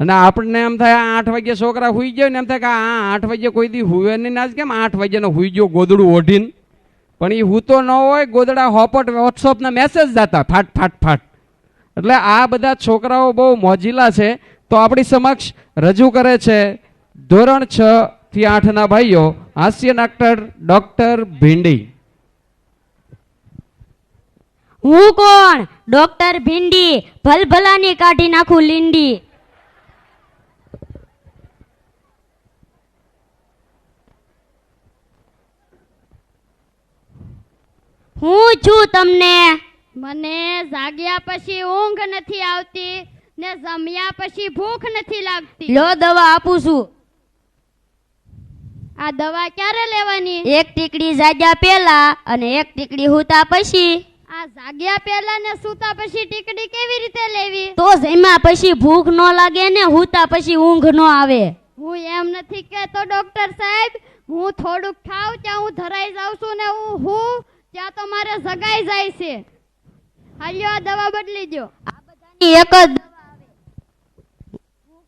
અને આપણને એમ થાય આઠ વાગે છોકરા હુઈ ગયો ને એમ થાય કે આ આઠ વાગે કોઈ દી હુવે નહીં. આજ કેમ? આઠ વાગ્યાનો હુઈ ગયો, ગોદડું ઓઢીને. પણ એ હૂતો ન હોય, ગોદડા હોપટ, વોટ્સઅપના મેસેજ જતા, ફાટ ફાટ ફાટ. એટલે આ બધા છોકરાઓ બહુ મોજીલા છે. તો આપણી સમક્ષ રજૂ કરે છે ધોરણ છ થી આઠના ભાઈઓ, હાસ્ય નાક્ટર ડોક્ટર ભીંડી. હું કોણ? ડોક્ટર ભીંડી, ભલભલાની કાઢી નાખું લીંડી. હું છું તમને. મને જાગ્યા પછી ઊંઘ નથી આવતી ને જમ્યા પછી ભૂખ નથી લાગતી. લો દવા આપું છું. આ દવા ક્યારે લેવાની? એક ટીકડી જાગ્યા પેલા અને એક ટીકડી હુતા પછી. આ જાગ્યા પહેલા ને સૂતા પછી ટીકડી કેવી રીતે લેવી? તો જમ્યા પછી ભૂખ ન લાગે ને હુતા પછી ઊંઘ ન આવે. હું એમ નથી કહેતો ડોક્ટર સાહેબ. હું થોડુંક ખાવ ત્યાં હું ધરાઈ જાઉં છું ને હું હું ત્યાં તો મારે સગાઈ જાય છે. હાલ્યો આ દવા બદલી દો એક જ દવા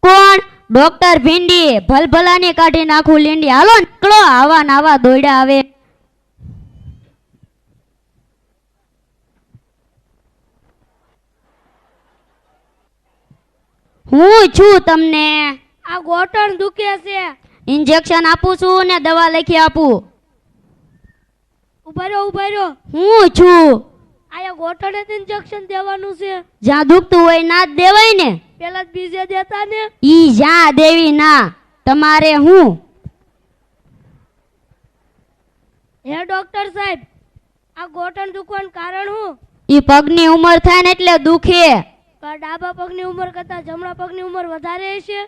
કોણ? ડોક્ટર ભીંડી ભલભલાની કાઢી નાખું લીંડી. હાલો નીકળો. આવા નાવા દોડ્યા આવે. હું છું તમને. આ ગોટણ દુખે છે. ઇન્જેક્શન આપું છું ને દવા લખી આપું. ઊભા રહ્યો ઊભા રહ્યો હું છું? આયા ગોટણે ઇન્જેક્શન દેવાનું છે. જ્યાં દુખતું હોય ના જ દેવાય ને. પેલા જ બીજે દેતા ને. ઈ જ્યાં દેવી ના. તમારે હું? હે ડોક્ટર સાહેબ આ ગોટણ દુખવાનું કારણ હું? ઈ પગની ઉંમર થાય ને એટલે દુખે. પણ ડાબા પગની ઉંમર કરતા જમણા પગની ઉંમર વધારે છે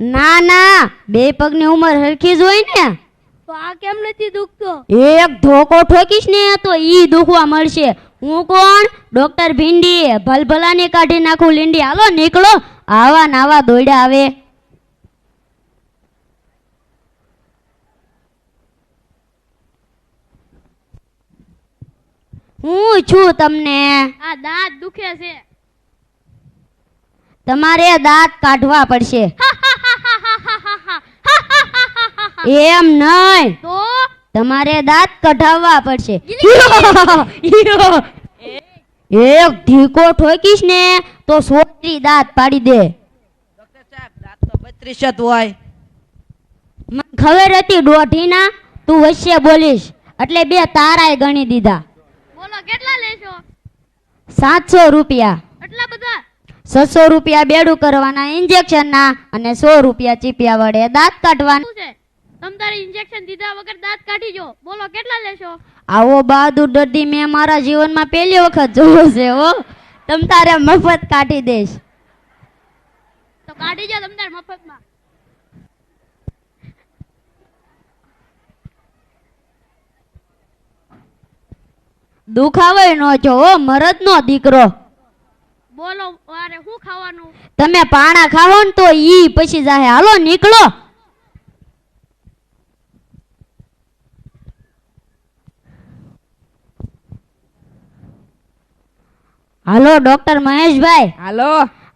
ના ના. બે પગની ઉંમર હરખી જ હોય ને. તો આ કેમ નથી દુખતો? એક ધોકો ઠોકીશ ને તો ઈ દુખવા મળશે. હું કોણ? ડોક્ટર ભીંડી ભલભલાની કાઢી નાખું. લીંડી હાલો નીકળો. આવા નાવા દોડ્યા આવે. હું છું તમને. આ દાંત દુખે છે. તમારે દાંત કાઢવા પડશે. એમ નહીં. તો? તમારે દાંત કઢાવવા પડશે. એક ઢીકો ઠોકીશ ને તો સોટરી દાંત પાડી દે. ડોક્ટર સાહેબ દાંત તો બત્રીસ જ હોય. મને ખબર હતી દોઢીના તું વચ્ચે બોલીશ. એટલે બે તારાય ગણી દીધા. બોલો કેટલા લેશો? સાતસો રૂપિયા. એટલા બધા? છસો રૂપિયા બેડું કરવાના ઇન્જેક્શનના અને સો રૂપિયા ચીપિયા વડે દાંત કાઢવાના. છે? તમ તારે ઇન્જેક્શન દીધા વગર દાંત કાઢી જો. બોલો કેટલા લેશો? આવો બહાદુર દર્દી મેં મારા જીવનમાં પહેલી વખત જોયો છે હો. તમ તારે મફત કાઢી દેશ તો કાઢી જો તમ તારે મફતમાં. દુખાવે નો છો હો મરદ નો દીકરો. બોલો મારે શું ખાવાનું? તમે પાણા ખાવો ને તો ઈ પછી જાહે. હાલો નીકળો. હાલો ડોક્ટર મહેશભાઈ. હાલો.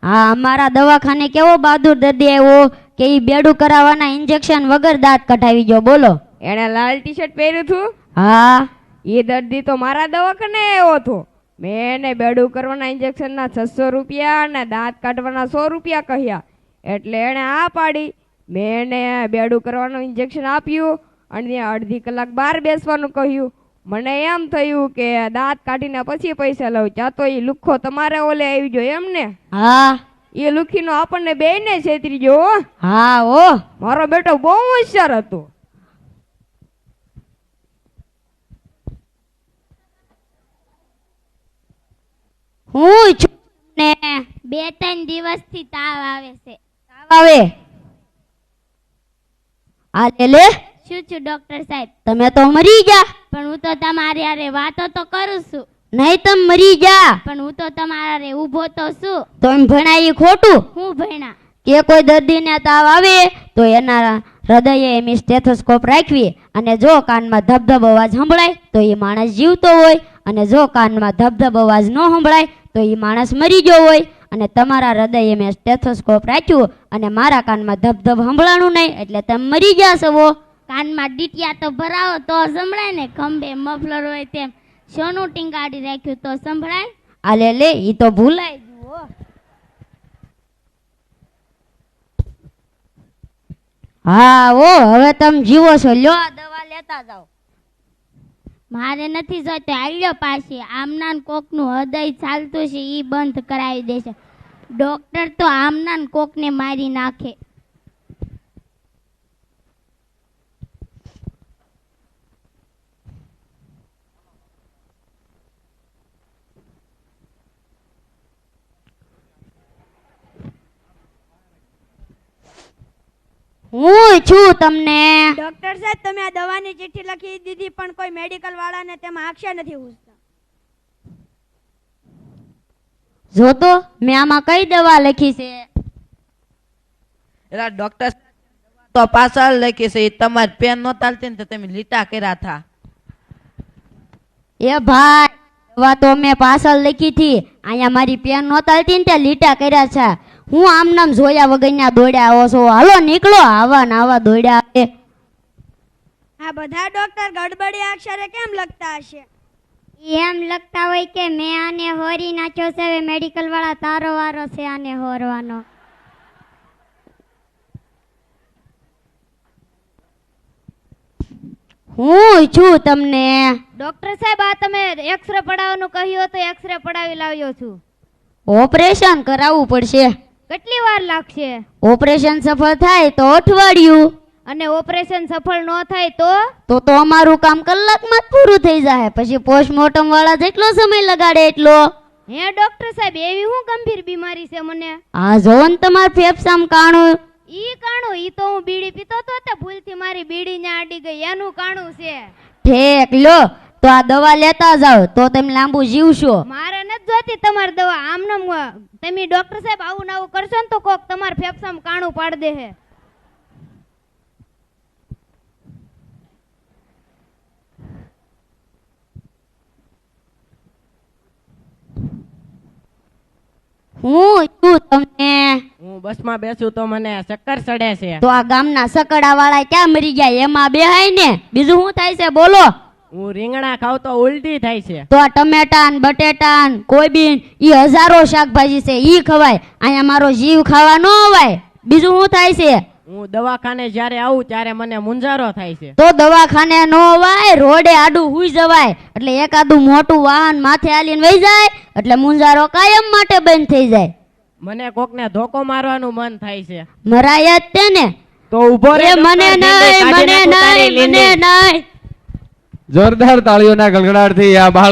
હા અમારા દવાખાને કેવો બહાદુર દર્દી આવ્યો કે એ બેડું કરાવવાના ઇન્જેક્શન વગર દાંત કઢાવી ગયો બોલો. એણે લાલ ટી શર્ટ પહેર્યું હતું હા. એ દર્દી તો મારા દવાખાને આવ્યો હતો. મેં એને બેડું કરવાના ઇન્જેક્શનના છસો રૂપિયા અને દાંત કાઢવાના સો રૂપિયા કહ્યા. એટલે એણે આ પાડી. મેં એને બેડું કરવાનું ઇન્જેક્શન આપ્યું અને અડધી કલાક બહાર બેસવાનું કહ્યું. મને એમ થયું કે દાંત કાઢીને પછી પૈસા લઉં ત્યાં તો એ લુખો તમારે ઓલે આવી ગયો એમ ને? હા. એ લુખીનો આપણને બેયને છેતરી ગયો હા. ઓ. મારો બેટો બહુ હોશિયાર હતો. હું છું ને? બે ત્રણ દિવસથી તાવ આવે છે. તાવ આવે? આ લે લે. શું છું ડોક્ટર સાહેબ? તમે તો મરી જા. પણ હું તો તમારી આરે વાતો તો કરું છું. નહીં તમ મરી જા. પણ હું તો તમારા રે ઊભો તો છું. તો એમ ભણાય ખોટું? હું ભણ્યા. કે કોઈ દર્દીને તાવ આવે તો એના હૃદયે એમ સ્ટેથોસ્કોપ રાખવી અને જો કાનમાં ધબધબ અવાજ સંભળાય તો એ માણસ જીવતો હોય. અને જો કાનમાં ધબધબ અવાજ ન સંભળાય તો એ માણસ મરી ગયો હોય. અને તમારા હૃદયે મેં સ્ટેથોસ્કોપ રાખ્યું અને મારા કાનમાં ધબધબ સંભળાણું નહીં એટલે તમે મરી ગયા છો કાનમાં ડીટિયા તો ભરાવો તો સંભળાય ને? ખંભે મફલર હોય તેમ. સોનું ટીંગાડી રાખ્યું તો સંભળાય? આ લે ઈ તો ભૂલાય ગયું હો. હા ઓ હવે તમે જીવો છો લ્યો આ દવા લેતા જાઓ. મારે નથી જોઈતો આવ્યો પાછી. આમનાન કોકનું હૃદય ચાલતું છે એ બંધ કરાવી દેશે. ડોક્ટર તો આમનાન કોકને મારી નાખે. હું છું તમને. ડોક્ટર સાહેબ તમે આ દવાની ચિઠ્ઠી લખી દીધી પણ કોઈ મેડિકલ વાળાને તેમાં આક્ષેપ નથી પૂછતા. જો તો મેં આમાં કઈ દવા લખી છે? એલા ડોક્ટર તો પાછળ લખી છે તમાર પેન નો ચાલતી ને તો તમે લીટા કર્યા હતા એ ભાઈ દવા તો મેં પાછળ લખી હતી. અહીંયા મારી પેન નહોતી ને તે લીટા કર્યા છે. હું આમ નામ જોયા વગરના દોડ્યા આવો છો. હાલો નીકળો. આવા નાવા દોડ્યા આવે આ બધા ડોક્ટર ગડબડી અક્ષરે કેમ લખતા હશે? એમ લખતા હોય કે મેં આને હોરી નાખ્યો છે. હવે મેડિકલ વાળા તારો વારો છે આને હોરવાનો. હું છું તમને. ડોક્ટર સાહેબ આ તમે એક્સરે પડાવવાનું કહ્યું તો એક્સરે પડાવી લાવ્યો છું. ઓપરેશન કરાવવું પડશે. કેટલી વાર લાગશે? ઓપરેશન સફળ થાય તો અઠવાડિયું. અને ઓપરેશન સફળ ન થાય તો? તો તો અમારું કામ કલાકમાં જ પૂરું થઈ જાય. પછી પોસ્ટમોર્ટમ વાળા જેટલો સમય લગાડે એટલો. હે ડોક્ટર સાહેબ એવી હું ગંભીર બીમારી છે મને? આ જોન તમાર ફેફસામ કાણો. ઈ કાણું ઈ તો હું બીડી પીતો તો તે ભૂલથી મારી બીડી ને આડી ગઈ. એનું કાણું છે. ઠેક લો. તો આ દવા લેતા જાઓ તો તમે લાંબુ જીવશો. મારે નથી જોતી તમારી દવા. આમનામ તમે ડોક્ટર સાહેબ આવું નાવું કરશો ને તો કોક તમારા ફેફસામાં કાણું પાડ દે હે. હું છું તમને? હું બસમાં બેસું તો મને ચક્કર ચડે છે. તો આ ગામના સકડા વાળા ક્યાં મરી ગયા? એમાં બેહાય ને. બીજું શું થાય છે? બોલો. હું રીંગણા ખાવ તો ઉલટી થાય છે. તો આ ટમેટા ને બટેટા ને કોબીન ઈ હજારો શાકભાજી છે ઈ ખવાય. અહીંયા મારો જીવ ખાવા ન અવાય. બીજું શું થાય છે? હું દવાખાને જ્યારે આવું ત્યારે મને મુંજારો થાય છે. તો દવાખાને ન અવાય રોડે આડું હુઈ જવાય. એટલે એકાદું મોટું વાહન માથે આલીને વહી જાય એટલે મુંજારો કાયમ માટે બંધ થઈ જાય. મને કોકને ધોકો મારવાનું મન થાય છે. મરાય જ તેને તો ઊભો રે મને નહીં મને નહીં મને નહીં. જોરદાર તાળીઓના ગલગડાટથી આ બાળ